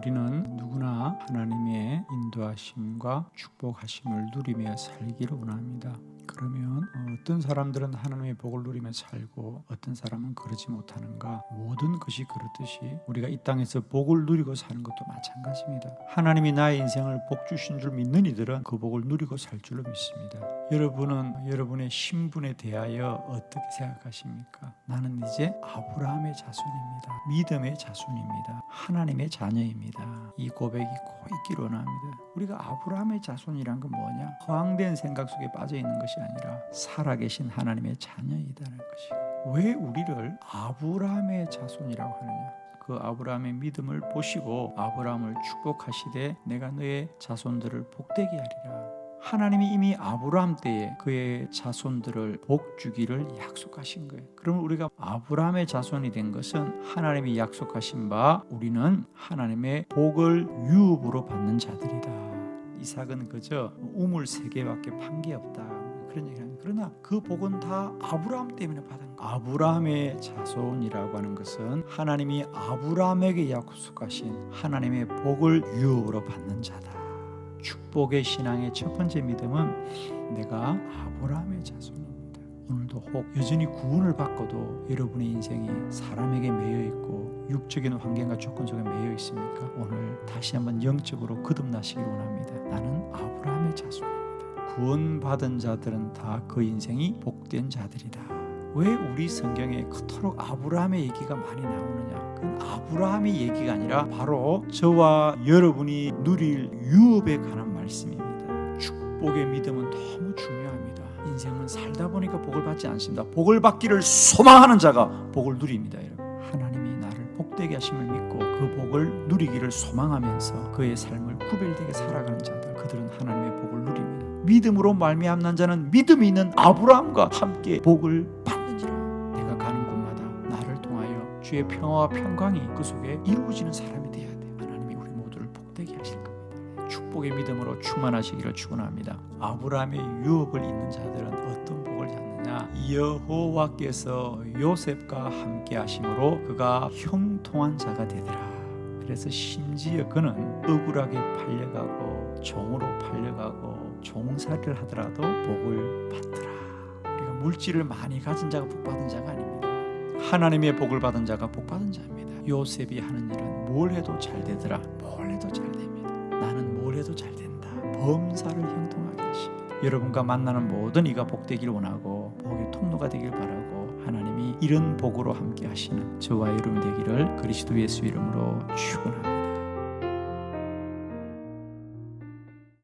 우리는 누구나 하나님의 인도하심과 축복하심을 누리며 살기를 원합니다. 그러면 어떤 사람들은 하나님의 복을 누리며 살고 어떤 사람은 그러지 못하는가? 모든 것이 그렇듯이 우리가 이 땅에서 복을 누리고 사는 것도 마찬가지입니다. 하나님이 나의 인생을 복 주신 줄 믿는 이들은 그 복을 누리고 살 줄로 믿습니다. 여러분은 여러분의 신분에 대하여 어떻게 생각하십니까? 나는 이제 아브라함의 자손입니다. 믿음의 자손입니다. 하나님의 자녀입니다. 이 고백이 꼭 있기를 원합니다. 우리가 아브라함의 자손이란 건 뭐냐? 허황된 생각 속에 빠져 있는 것이 아니라 살아계신 하나님의 자녀이다는 것이고 왜 우리를 아브라함의 자손이라고 하느냐? 그 아브라함의 믿음을 보시고 아브라함을 축복하시되 내가 너의 자손들을 복되게 하리라. 하나님이 이미 아브라함 때에 그의 자손들을 복 주기를 약속하신 거예요. 그러면 우리가 아브라함의 자손이 된 것은 하나님이 약속하신 바 우리는 하나님의 복을 유업으로 받는 자들이다. 이삭은 그저 우물 세 개밖에 판 게 없다. 그런 얘기는 그러나 그 복은 다 아브라함 때문에 받은 거. 아브라함의 자손이라고 하는 것은 하나님이 아브라함에게 약속하신 하나님의 복을 유업으로 받는 자다. 축복의 신앙의 첫 번째 믿음은 내가 아브라함의 자손입니다. 오늘도 혹 여전히 구원을 받고도 여러분의 인생이 사람에게 매여 있고 육적인 환경과 조건 속에 매여 있습니까? 오늘 다시 한번 영적으로 거듭나시길 원합니다. 나는 아브라함의 자손입니다. 구원받은 자들은 다 그 인생이 복된 자들이다. 왜 우리 성경에 그토록 아브라함의 얘기가 많이 나오느냐? 그건 아브라함의 얘기가 아니라 바로 저와 여러분이 누릴 유업에 관한 말씀입니다. 축복의 믿음은 너무 중요합니다. 인생은 살다 보니까 복을 받지 않습니다. 복을 받기를 소망하는 자가 복을 누립니다, 여러분. 하나님이 나를 복되게 하심을 믿고 그 복을 누리기를 소망하면서 그의 삶을 구별되게 살아가는 자들, 그들은 하나님의 복을 누립니다. 믿음으로 말미암는 자는 믿음이 있는 아브라함과 함께 복을 받 주의 평화와 평강이 그 속에 이루어지는 사람이 되어야 돼. 하나님이 우리 모두를 복되게 하실 겁니다. 축복의 믿음으로 충만하시기를 축원합니다. 아브라함의 유업을 잇는 자들은 어떤 복을 잡느냐? 여호와께서 요셉과 함께 하심으로 그가 형통한 자가 되더라. 그래서 심지어 그는 억울하게 팔려가고 종으로 팔려가고 종살이를 하더라도 복을 받더라. 우리가 물질을 많이 가진 자가 복 받은 자가 아닙니다. 하나님의 복을 받은 자가 복 받은 자입니다. 요셉이 하는 일은 뭘 해도 잘 되더라. 뭘 해도 잘 됩니다. 나는 뭘 해도 잘 된다. 범사를 형통하게 하십니다. 여러분과 만나는 모든 이가 복되길 원하고 복의 통로가 되길 바라고 하나님이 이런 복으로 함께 하시는 저와 여러분 되기를 그리스도 예수 이름으로 축원합니다.